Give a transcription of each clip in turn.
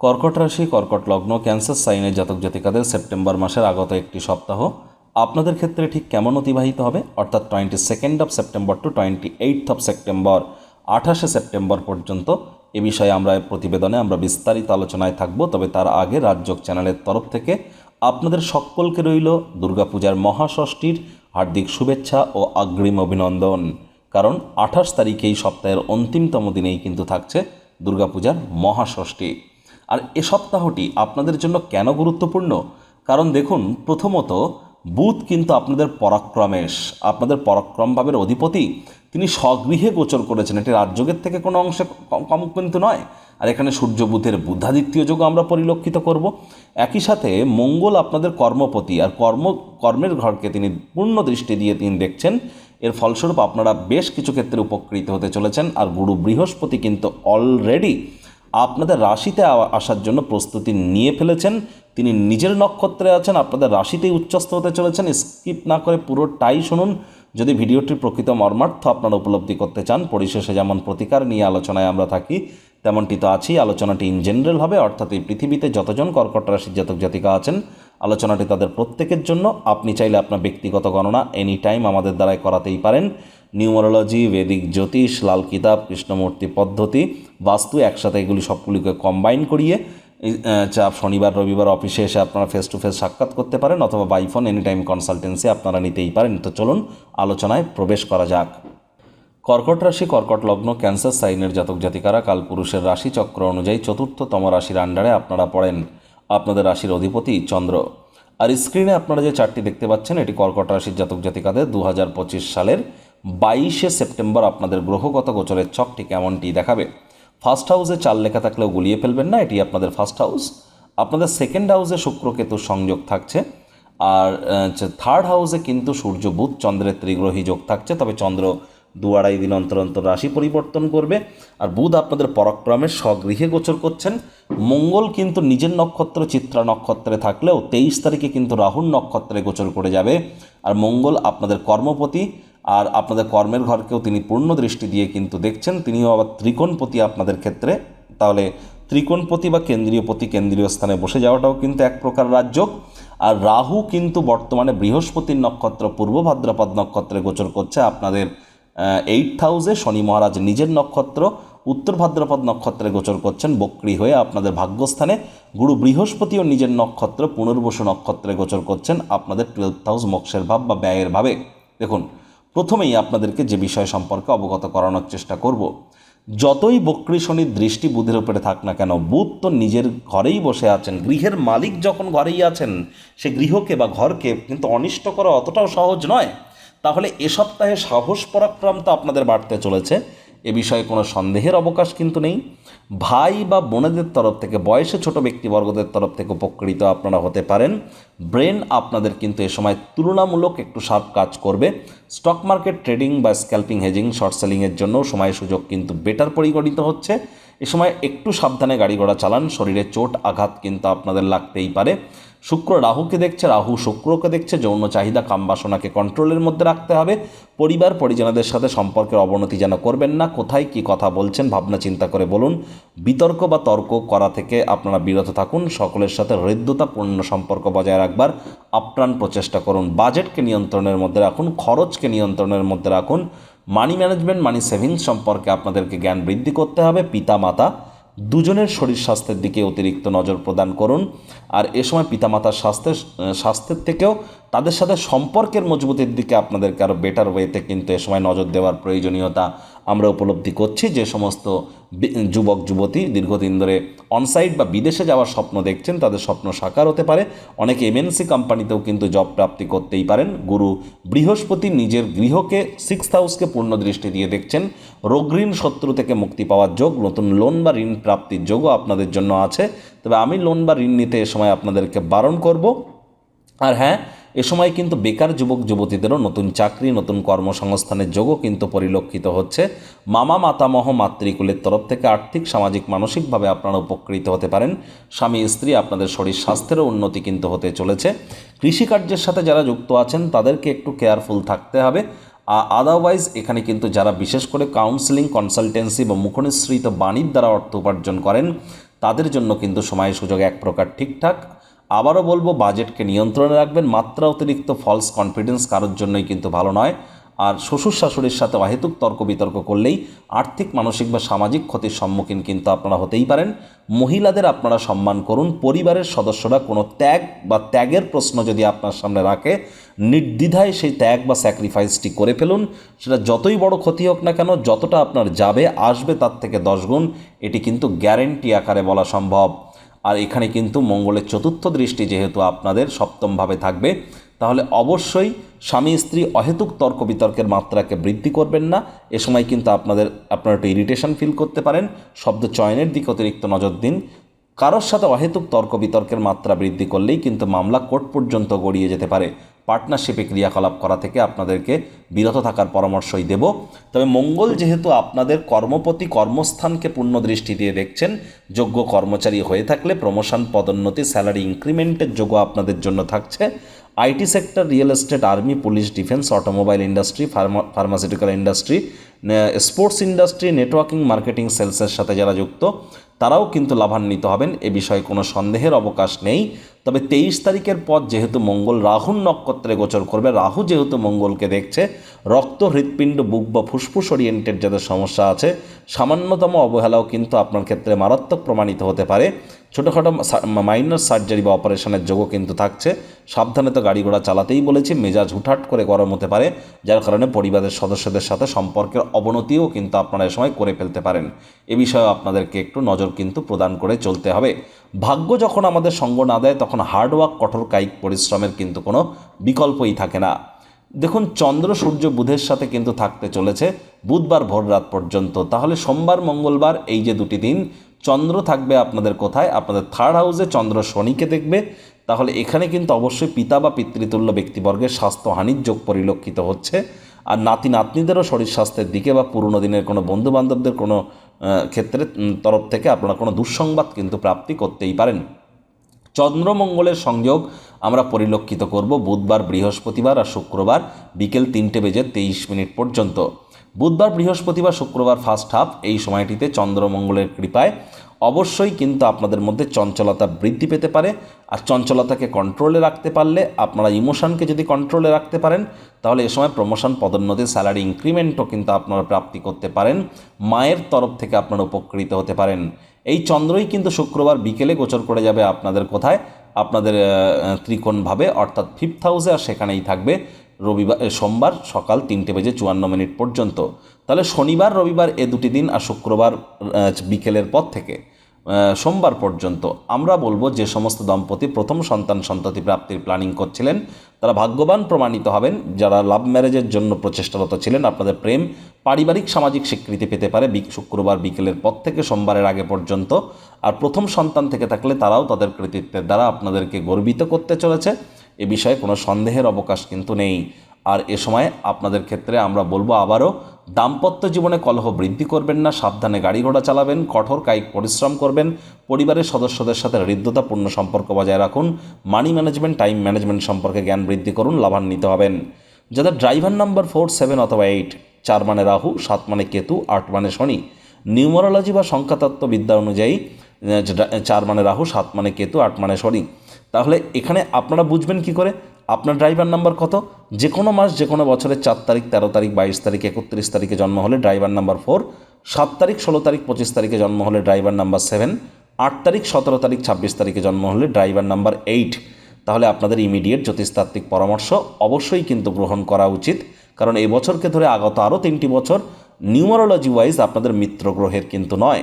কর্কট রাশি, কর্কট লগ্ন, ক্যান্সার সাইনের জাতক জাতিকাদের সেপ্টেম্বর মাসের আগত একটি সপ্তাহ। আপনাদের ক্ষেত্রে ঠিক কেমন অতিবাহিত হবে? অর্থাৎ twenty second of September to twenty eight of September আঠাশে সেপ্টেম্বর পর্যন্ত। এ বিষয়ে আমরা প্রতিবেদনে আমরা বিস্তারিত আলোচনায় থাকব, তবে তার আগে রাজযোগ চ্যানেলের তরফ থেকে আপনাদের সকলকে রইল দুর্গাপূজার মহাষষ্ঠীর হার্দিক শুভেচ্ছা ও অগ্রিম অভিনন্দন। কারণ আঠাশ তারিখে এই সপ্তাহের অন্তিমতম দিনেই কিন্তু থাকছে দুর্গাপূজার মহাষষ্ঠী। আর এ সপ্তাহটি আপনাদের জন্য কেন গুরুত্বপূর্ণ? কারণ দেখুন, প্রথমত, বুধ কিন্তু আপনাদের পরাক্রমেশ। আপনাদের পরাক্রম ভাবের অধিপতি। তিনি স্বগৃহে গোচর করেছেন। এটি রাজযোগের থেকে কোনো অংশে কম কিন্তু নয়। আর এখানে সূর্য, বুধের বুদ্ধাদিত্য যোগ আমরা পরিলক্ষিত করব। একই সাথে, মঙ্গল আপনাদের কর্মপতি। আর কর্ম, কর্মের ঘরকে তিনি পূর্ণ দৃষ্টি দিয়ে তিনি দেখছেন। এর ফলস্বরূপ আপনারা বেশ কিছু ক্ষেত্রে উপকৃত হতে চলেছেন। আর গুরু বৃহস্পতি কিন্তু অলরেডি আপনাদের রাশিতে আসার জন্য প্রস্তুতি নিয়ে ফেলেছেন। তিনি নিজের নক্ষত্রে আছেন, আপনাদের রাশিতেই উচ্চস্থ হতে চলেছেন। স্কিপ না করে পুরোটাই শুনুন। যদি ভিডিওটির প্রকৃত মর্মার্থ আপনারা উপলব্ধি করতে চান, পরিশেষে যেমন প্রতিকার নিয়ে আলোচনায় আমরা থাকি, তেমনটি তো আছেই। আলোচনাটি ইন জেনারেল হবে অর্থাৎ এই পৃথিবীতে যতজন কর্কট রাশির জাতক জাতিকা আছেন, আলোচনাটি তাদের প্রত্যেকের জন্য। আপনি চাইলে আপনার ব্যক্তিগত গণনা এনি টাইম আমাদের দ্বারাই করাতেই পারেন। নিউমারোলজি, বেদিক জ্যোতিষ, লাল কিতাব, কৃষ্ণমূর্তি পদ্ধতি, বাস্তু একসাথে এগুলি সবগুলিকে কম্বাইন করিয়ে চাপ শনিবার, রবিবার অফিসে এসে আপনারা ফেস টু ফেস সাক্ষাৎ করতে পারেন অথবা বাইফোন এনি টাইম কনসালটেন্সি আপনারা নিতেই পারেন। তো চলুন আলোচনায় প্রবেশ করা যাক। কর্কট রাশি, কর্কট লগ্ন, ক্যান্সার, সাইনের জাতক জাতিকারা রাশি চক্র অনুযায়ী চতুর্থতম রাশির আন্ডারে আপনারা পড়েন। আপনাদের রাশির অধিপতি চন্দ্র। আর স্ক্রিনে আপনারা যে চারটি দেখতে পাচ্ছেন, এটি কর্কট রাশির জাতক জাতিকাদের দু হাজার পঁচিশ সালের বাইশে সেপ্টেম্বর আপনাদের গ্রহগত গোচরের ছকটি কেমনটি দেখাবে? ফার্স্ট হাউসে চার লেখা থাকলেও গুলিয়ে ফেলবেন না, এটি আপনাদের ফার্স্ট হাউস আপনাদের সেকেন্ড হাউসে শুক্র কেতুর সংযোগ থাকছে, আর থার্ড হাউসে কিন্তু সূর্য, বুধ, চন্দ্রের ত্রিগ্রহী যোগ থাকছে, তবে চন্দ্র দু আড়াই দিন অন্তর অন্তর রাশি পরিবর্তন করবে, আর বুধ আপনাদের পরাক্রমের স্বগৃহে গোচর করছেন। মঙ্গল কিন্তু নিজের নক্ষত্র চিত্রা নক্ষত্রে থাকলেও তেইশ তারিখে কিন্তু রাহুর নক্ষত্রে গোচর করে যাবে, আর মঙ্গল আপনাদের কর্মপতি আর আপনাদের কর্মের ঘরকেও তিনি পূর্ণ দৃষ্টি দিয়ে কিন্তু দেখছেন, তিনিও আবার ত্রিকোণপতি আপনাদের ক্ষেত্রে। তাহলে ত্রিকোণপতি বা কেন্দ্রীয় পতি কেন্দ্রীয় স্থানে বসে যাওয়াটাও কিন্তু এক প্রকার রাজযোগ আর রাহু কিন্তু বর্তমানে বৃহস্পতির নক্ষত্র, পূর্ব ভাদ্রপদ নক্ষত্রে গোচর করছে আপনাদের এইট হাউসে শনি মহারাজ নিজের নক্ষত্র, উত্তর ভাদ্রপদ নক্ষত্রে গোচর করছেন, বক্রি হয়ে আপনাদের ভাগ্যস্থানে গুরু বৃহস্পতিও নিজের নক্ষত্র, পুনর্বসু নক্ষত্রে গোচর করছেন আপনাদের টুয়েলভ হাউস মোক্ষের ভাব বা ব্যয়ের ভাবে। দেখুন প্রথমেই আপনাদেরকে যে বিষয় সম্পর্কে অবগত করানোর চেষ্টা করব। যতই বক্রী শনির দৃষ্টি বুধের উপরে থাক না কেন, বুধ তো নিজের ঘরেই বসে আছেন। গৃহের মালিক যখন ঘরেই আছেন, সে গৃহকে বা ঘরকে কিন্তু অনিষ্ট করা অতটাও সহজ নয়। তাহলে এ সপ্তাহে সাহস পরাক্রম তো আপনাদের বাড়তে চলেছে। এ বিষয়ে কোনো সন্দেহের অবকাশ কিন্তু নেই। ভাই বা বোনেদের তরফ থেকে, বয়সে ছোট ব্যক্তিবর্গদের তরফ থেকে উপকৃত আপনারা হতে পারেন। ব্রেন আপনাদের কিন্তু এ সময় তুলনামূলক একটু সাপ কাজ করবে। স্টক মার্কেট ট্রেডিং বা স্ক্যাল্পিং, হেজিং, শর্ট সেলিংয়ের জন্য সময় সুযোগ কিন্তু বেটার পরিগণিত হচ্ছে। এ সময় একটু সাবধানে গাড়ি ঘোড়া চালান, শরীরে চোট, আঘাত কিন্তু আপনাদের লাগতেই পারে। শুক্র রাহুকে দেখছে, রাহু শুক্রকে দেখছে, যৌন চাহিদা কামবাসনাকে কন্ট্রোলের মধ্যে রাখতে হবে। পরিবার, পরিজনদের সাথে সম্পর্কের অবনতি যেন করবেন না। কোথায় কি কথা বলছেন, ভাবনা চিন্তা করে বলুন। বিতর্ক বা তর্ক করা থেকে আপনারা বিরত থাকুন। সকলের সাথে হৃদ্যতাপূর্ণ সম্পর্ক বজায় রাখবার আপ্রাণ প্রচেষ্টা করুন। বাজেটকে নিয়ন্ত্রণের মধ্যে রাখুন, খরচকে নিয়ন্ত্রণের মধ্যে রাখুন। মানি ম্যানেজমেন্ট, মানি সেভিংস সম্পর্কে আপনাদেরকে জ্ঞান বৃদ্ধি করতে হবে। পিতা, মাতা দুজনের শরীর স্বাস্থ্যের দিকে অতিরিক্ত নজর প্রদান করুন। আর এ সময় পিতামাতার স্বাস্থ্যের স্বাস্থ্যের থেকেও তাদের সাথে সম্পর্কের মজবুতির দিকে আপনাদেরকে আরও বেটার ওয়েতে কিন্তু এ সময় নজর দেওয়ার প্রয়োজনীয়তা আমরা উপলব্ধি করছি যে সমস্ত যুবক, যুবতী দীর্ঘদিন ধরে অনসাইট বা বিদেশে যাওয়ার স্বপ্ন দেখছেন, তাদের স্বপ্ন সাকার হতে পারে। অনেকে এমএনসি কোম্পানিতেও কিন্তু জব প্রাপ্তি করতেই পারেন। গুরু বৃহস্পতি নিজের গৃহকে সিক্স হাউসকে পূর্ণ দৃষ্টি দিয়ে দেখছেন। রোগঋণ শত্রু থেকে মুক্তি পাওয়ার যোগ, নতুন লোন বা ঋণ প্রাপ্তির যোগও আপনাদের জন্য আছে। তবে আমি লোন বা ঋণ নিতে এ সময় আপনাদেরকে বারণ করব। আর হ্যাঁ এ সময় কিন্তু বেকার যুবক যুবতীদেরও নতুন চাকরি, নতুন কর্মসংস্থানের যোগও কিন্তু পরিলক্ষিত হচ্ছে। মামা, মাতামহ, মাতৃকুলের তরফ থেকে আর্থিক, সামাজিক, মানসিকভাবে আপনারা উপকৃত হতে পারেন। স্বামী, স্ত্রী আপনাদের শরীর স্বাস্থ্যেরও উন্নতি কিন্তু হতে চলেছে। কৃষিকার্যের সাথে যারা যুক্ত আছেন, তাদেরকে একটু কেয়ারফুল থাকতে হবে। আদারওয়াইজ এখানে কিন্তু যারা বিশেষ করে কাউন্সিলিং কনসালটেন্সি বা মুখনিসৃত বাণীর দ্বারা অর্থ উপার্জন করেন, তাদের জন্য কিন্তু সময় সুযোগ এক প্রকার ঠিকঠাক। আবারও বলব, বাজেটকে নিয়ন্ত্রণে রাখবেন। মাত্রা অতিরিক্ত ফলস কনফিডেন্স কারোর জন্যই কিন্তু ভালো নয়। আর শ্বশুর শাশুড়ির সাথে অহেতুক তর্ক বিতর্ক করলেই আর্থিক, মানসিক বা সামাজিক ক্ষতির সম্মুখীন কিন্তু আপনারা হতেই পারেন। মহিলাদের আপনারা সম্মান করুন। পরিবারের সদস্যরা কোনো ত্যাগ বা ত্যাগের প্রশ্ন যদি আপনার সামনে রাখে, নির্দ্বিধায় সেই ত্যাগ বা স্যাক্রিফাইসটি করে ফেলুন। সেটা যতই বড় ক্ষতি হোক না কেন, যতটা আপনার যাবে, আসবে তার থেকে দশ গুণ, এটি কিন্তু গ্যারেন্টি আকারে বলা সম্ভব। আর এখানে কিন্তু মঙ্গলের চতুর্থ দৃষ্টি যেহেতু আপনাদের সপ্তমভাবে থাকবে, তাহলে অবশ্যই স্বামী স্ত্রী অহেতুক তর্ক বিতর্কের মাত্রাকে বৃদ্ধি করবেন না। এ সময় কিন্তু আপনাদের, আপনারা একটু ইরিটেশন ফিল করতে পারেন। শব্দ চয়নের দিকে অতিরিক্ত নজর দিন। কারোর সাথে অহেতুক তর্ক বিতর্কের মাত্রা বৃদ্ধি করলেই কিন্তু মামলা কোর্ট পর্যন্ত গড়িয়ে যেতে পারে। পার্টনারশিপে ক্রিয়াকলাপ করা থেকে আপনাদেরকে বিরত থাকার পরামর্শই দেব। তবে মঙ্গল যেহেতু আপনাদের কর্মপতি কর্মস্থানকে পূর্ণ দৃষ্টি দিয়ে দেখছেন, যোগ্য কর্মচারী হয়ে থাকলে প্রমোশন, পদোন্নতি, স্যালারি ইনক্রিমেন্টের যোগ্য আপনাদের জন্য থাকছে। IT sector, real estate, army, police, defence, automobile industry, pharma, pharmaceutical industry sports industry, networking, marketing, সেলসের সাথে যারা যুক্ত তারাও কিন্তু লাভান্বিত হবেন, এ বিষয়ে কোনো সন্দেহের অবকাশ নেই। তবে তেইশ তারিখের পর যেহেতু মঙ্গল রাহুর নক্ষত্রে গোচর করবে, রাহু যেহেতু মঙ্গলকে দেখছে, রক্ত, হৃৎপিণ্ড, বুক বা ফুসফুস ওরিয়েন্টেড যাদের সমস্যা আছে, সামান্যতম অবহেলাও কিন্তু আপনার ক্ষেত্রে মারাত্মক প্রমাণিত হতে পারে। ছোটোখাটো মাইনর সার্জারি বা অপারেশনের যোগও কিন্তু থাকছে। সাবধানে তো গাড়ি ঘোড়া চালাতেই বলেছি, মেজাজ হুটহাট করে গরম হতে পারে, যার কারণে পরিবারের সদস্যদের সাথে সম্পর্কের অবনতিও কিন্তু আপনারা এ সময় করে ফেলতে পারেন। এ বিষয়ে আপনাদেরকে একটু নজর কিন্তু প্রদান করে চলতে হবে। ভাগ্য যখন আমাদের সঙ্গ না দেয়, তখন হার্ডওয়ার্ক কঠোর কায়িক পরিশ্রমের কিন্তু কোনো বিকল্পই থাকে না। দেখুন, চন্দ্র, সূর্য, বুধের সাথে কিন্তু থাকতে চলেছে, বুধবার ভোর রাত পর্যন্ত। তাহলে সোমবার, মঙ্গলবার এই যে দুটি দিন চন্দ্র থাকবে আপনাদের কোথায়? আপনাদের থার্ড হাউসে চন্দ্র শনিকে দেখবে। তাহলে এখানে কিন্তু অবশ্যই পিতা বা পিতৃতুল্য ব্যক্তিবর্গের স্বাস্থ্যহানির যোগ পরিলক্ষিত হচ্ছে। আর নাতি নাতনিদেরও শরীর স্বাস্থ্যের দিকে বা পুরনো দিনের কোনো বন্ধু বান্ধবদের কোনো ক্ষেত্রে তরফ থেকে আপনারা কোনো দুঃসংবাদ কিন্তু প্রাপ্তি করতেই পারেন। চন্দ্রমঙ্গলের সংযোগ আমরা পরিলক্ষিত করব বুধবার, বৃহস্পতিবার আর শুক্রবার বিকেল তিনটে বেজে তেইশ মিনিট পর্যন্ত। বুধবার, বৃহস্পতিবার, শুক্রবার ফার্স্ট হাফ এই সময়টিতে চন্দ্রমঙ্গলের কৃপায় অবশ্যই কিন্তু আপনাদের মধ্যে চঞ্চলতা বৃদ্ধি পেতে পারে আর চঞ্চলতাকে কন্ট্রোলে রাখতে পারলে আপনারা ইমোশনকে যদি কন্ট্রোলে রাখতে পারেন, তাহলে এ সময় প্রমোশন পদোন্নতি স্যালারি ইনক্রিমেন্টও কিন্তু আপনারা প্রাপ্তি করতে পারেন, মায়ের তরফ থেকে আপনারা উপকৃত হতে পারেন। এই চন্দ্রই কিন্তু শুক্রবার বিকেলে গোচর করে যাবে আপনাদের কোথায়? আপনাদের ত্রিকোণভাবে, অর্থাৎ ফিফথ হাউসে আর সেখানেই থাকবে রবিবার সোমবার সকাল তিনটে বেজে চুয়ান্ন মিনিট পর্যন্ত। তাহলে শনিবার, রবিবার এ দুটি দিন আর শুক্রবার বিকেলের পর থেকে। সোমবার পর্যন্ত। আমরা বলব যে সমস্ত দম্পতি প্রথম সন্তান সন্ততি প্রাপ্তির প্ল্যানিং করছিলেন, তারা ভাগ্যবান প্রমাণিত হবেন, যারা লাভ ম্যারেজের জন্য প্রচেষ্টারত ছিলেন, আপনাদের প্রেম পারিবারিক সামাজিক স্বীকৃতি পেতে পারে শুক্রবার বিকেলের পর থেকে সোমবারের আগে পর্যন্ত। আর প্রথম সন্তান থেকে থাকলে তারাও তাদের কৃতিত্বের দ্বারা আপনাদেরকে গর্বিত করতে চলেছে। এ বিষয়ে কোনো সন্দেহের অবকাশ কিন্তু নেই। আর এ সময় আপনাদের ক্ষেত্রে আমরা বলব আবারও দাম্পত্য জীবনে কলহ বৃদ্ধি করবেন না, সাবধানে গাড়ি ঘোড়া চালাবেন, কঠোর কায়িক পরিশ্রম করবেন, পরিবারের সদস্যদের সাথে হৃদ্যতাপূর্ণ সম্পর্ক বজায় রাখুন মানি ম্যানেজমেন্ট টাইম ম্যানেজমেন্ট সম্পর্কে জ্ঞান বৃদ্ধি করুন, লাভান্বিত হবেন। যাদের ড্রাইভার নাম্বার ফোর সেভেন অথবা এইট চার মানে রাহু, সাত মানে কেতু, আট মানে শনি, নিউমারোলজি বা সংখ্যাতত্ত্ব বিদ্যা অনুযায়ী চার মানে রাহু, সাত মানে কেতু, আট মানে শনি। তাহলে এখানে আপনারা বুঝবেন কি করে? আপনার ড্রাইভার নাম্বার কত? যে কোনো মাস যে কোনো বছরের চার তারিখ, তেরো তারিখ, বাইশ তারিখ, একত্রিশ তারিখে জন্ম হলে ড্রাইভার নাম্বার ফোর সাত তারিখ, ষোলো তারিখ, পঁচিশ তারিখে জন্ম হলে ড্রাইভার নাম্বার সেভেন আট তারিখ, সতেরো তারিখ, ছাব্বিশ তারিখে জন্ম হলে ড্রাইভার নাম্বার এইট তাহলে আপনাদের ইমিডিয়েট জ্যোতিষতাত্ত্বিক পরামর্শ অবশ্যই কিন্তু গ্রহণ করা উচিত। কারণ এই বছরকে ধরে আগত আরও তিনটি বছর নিউমারোলজি ওয়াইজ আপনাদের মিত্র গ্রহের কিন্তু নয়।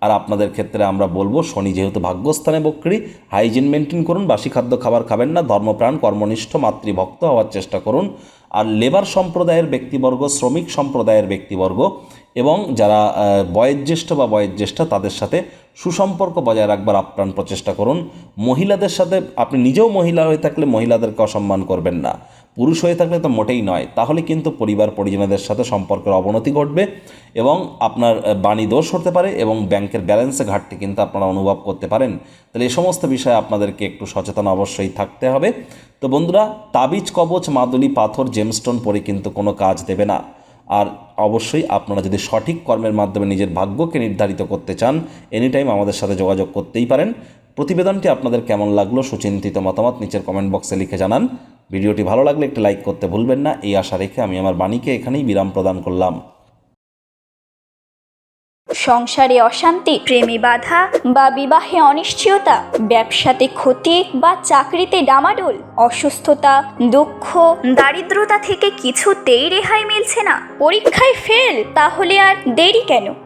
আর আপনাদের ক্ষেত্রে আমরা বলব, শনি যেহেতু ভাগ্যস্থানে বক্রি হাইজিন মেনটেন করুন, বাসি খাদ্য খাবার খাবেন না, ধর্মপ্রাণ, কর্মনিষ্ঠ, মাতৃভক্ত হওয়ার চেষ্টা করুন। আর লেবার সম্প্রদায়ের ব্যক্তিবর্গ, শ্রমিক সম্প্রদায়ের ব্যক্তিবর্গ এবং যারা বয়োজ্যেষ্ঠ বা বয়োজ্যেষ্ঠ, তাদের সাথে সুসম্পর্ক বজায় রাখবার আপ্রাণ প্রচেষ্টা করুন। মহিলাদের সাথে, আপনি নিজেও মহিলা হয়ে থাকলে মহিলাদেরকে অসম্মান করবেন না। পুরুষ হয়ে থাকলে তো মোটেই নয়। তাহলে কিন্তু পরিবার পরিজনদের সাথে সম্পর্কের অবনতি ঘটবে এবং আপনার বাণী দোষ হতে পারে এবং ব্যাংকের ব্যালেন্সে ঘাটতি কিন্তু আপনারা অনুভব করতে পারেন। তাহলে এই সমস্ত বিষয়ে আপনাদেরকে একটু সচেতন অবশ্যই থাকতে হবে। তো বন্ধুরা, তাবিজ, কবচ, মাদুলি, পাথর জেমস্টোন পরে কিন্তু কোনো কাজ দেবে না। আর অবশ্যই আপনারা যদি সঠিক কর্মের মাধ্যমে নিজের ভাগ্যকে নির্ধারিত করতে চান এনি টাইম আমাদের সাথে যোগাযোগ করতেই পারেন। প্রতিবেদনটি আপনাদের কেমন লাগল, সুচিন্তিত মতামত নিচের কমেন্ট বক্সে লিখে জানান। ভিডিওটি ভালো লাগলে একটি লাইক করতে ভুলবেন না। এই আশা রেখে আমি আমার বাণীকে এখানেই বিরাম প্রদান করলাম। সংসারে অশান্তি, প্রেমে বাধা বা বিবাহে অনিশ্চয়তা, ব্যবসাতে ক্ষতি বা চাকরিতে ডামাডোল, অসুস্থতা, দুঃখ, দারিদ্রতা থেকে কিছুতেই রেহাই মিলছে না। পরীক্ষায় ফেল তাহলে আর দেরি কেন?